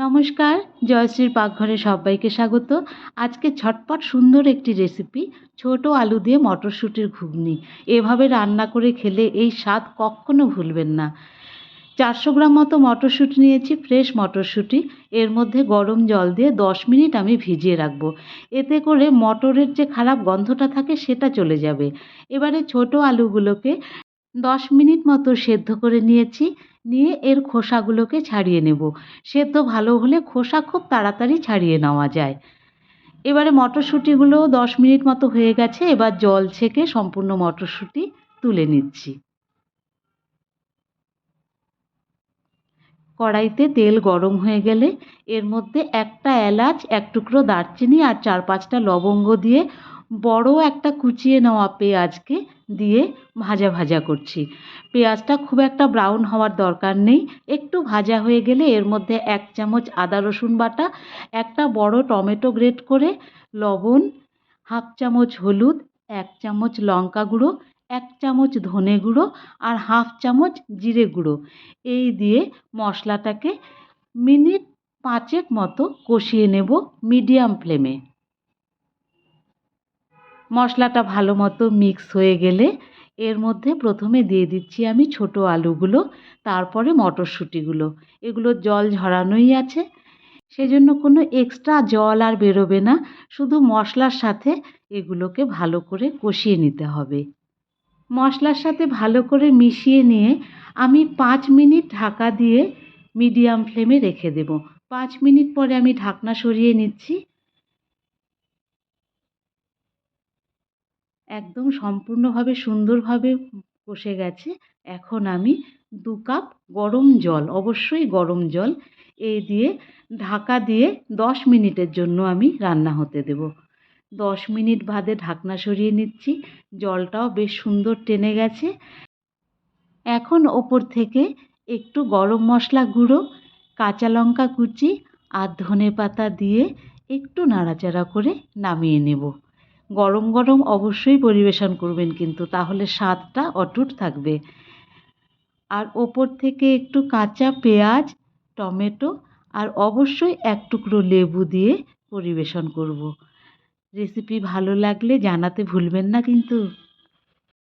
নমস্কার, জয়শ্রীর পাকঘরে সবাইকে স্বাগত। আজকে ঝটপট সুন্দর একটি রেসিপি ছোট আলু দিয়ে মটরশুঁটির ঘুগনি। এভাবে রান্না করে খেলে এই স্বাদ কখনো ভুলবেন না। চারশো গ্রাম মতো মটরশুঁটি নিয়েছি, ফ্রেশ মটরশুঁটি। এর মধ্যে গরম জল দিয়ে দশ মিনিট আমি ভিজিয়ে রাখব। এতে করে মটরের যে খারাপ গন্ধটা থাকে সেটা চলে যাবে। এবারে ছোট আলুগুলোকে দশ মিনিট মতো সেদ্ধ করে নিয়েছি, নিয়ে এর খোসাগুলোকে ছাড়িয়ে নেব। সেদ্ধ ভালো হলে খোসা খুব তাড়াতাড়ি ছাড়িয়ে নেওয়া যায়। এবারে মটরশুঁটিগুলো দশ মিনিট মতো হয়ে গেছে, এবার জল ছেঁকে সম্পূর্ণ মটরশুঁটি তুলে নিচ্ছি। কড়াইতে তেল গরম হয়ে গেলে এর মধ্যে একটা এলাচ, এক টুকরো দারচিনি আর চার পাঁচটা লবঙ্গ দিয়ে বড় একটা কুচিয়ে নেওয়া পেঁয়াজকে দিয়ে ভাজা ভাজা করছি। পেঁয়াজটা খুব একটা ব্রাউন হওয়ার দরকার নেই। একটু ভাজা হয়ে গেলে এর মধ্যে এক চামচ আদা রসুন বাটা, একটা বড় টমেটো গ্রেট করে, লবণ, হাফ চামচ হলুদ, এক চামচ লঙ্কা গুঁড়ো এক চামচ ধনে গুঁড়ো আর হাফ চামচ জিরে গুঁড়ো। এই দিয়ে মশলাটাকে মিনিট পাঁচেক মতো কষিয়ে নেব মিডিয়াম ফ্লেমে। মশলাটা ভালো মতো মিক্স হয়ে গেলে এর মধ্যে প্রথমে দিয়ে দিচ্ছি আমি ছোট আলুগুলো, তারপরে মটরশুঁটিগুলো। এগুলো জল ঝরানোই আছে। সেজন্য কোনো এক্সট্রা জল আর বেরোবে না। শুধু মশলার সাথে এগুলোকে ভালো করে কষিয়ে নিতে হবে। মশলার সাথে ভালো করে মিশিয়ে নিয়ে আমি পাঁচ মিনিট ঢাকা দিয়ে মিডিয়াম ফ্লেমে রেখে দেব। পাঁচ মিনিট পরে আমি ঢাকনা সরিয়ে নিচ্ছি। একদম সম্পূর্ণভাবে সুন্দরভাবে কষে গেছে। এখন আমি দু কাপ গরম জল, অবশ্যই গরম জল এই দিয়ে ঢাকা দিয়ে দশ মিনিটের জন্য আমি রান্না হতে দেব। দশ মিনিট বাদে ঢাকনা সরিয়ে নিচ্ছি। জলটাও বেশ সুন্দর টেনে গেছে। এখন ওপর থেকে একটু গরম মশলা গুঁড়ো, কাঁচা লঙ্কা কুচি আর ধনে পাতা দিয়ে একটু নাড়াচাড়া করে নামিয়ে নেব। গরম গরম অবশ্যই পরিবেশন করবেন কিন্তু তাহলে স্বাদটা অটুট থাকবে। আর ওপর থেকে একটু কাঁচা পেঁয়াজ, টমেটো আর অবশ্যই এক টুকরো লেবু দিয়ে পরিবেশন করব। রেসিপি ভালো লাগলে জানাতে ভুলবেন না কিন্তু।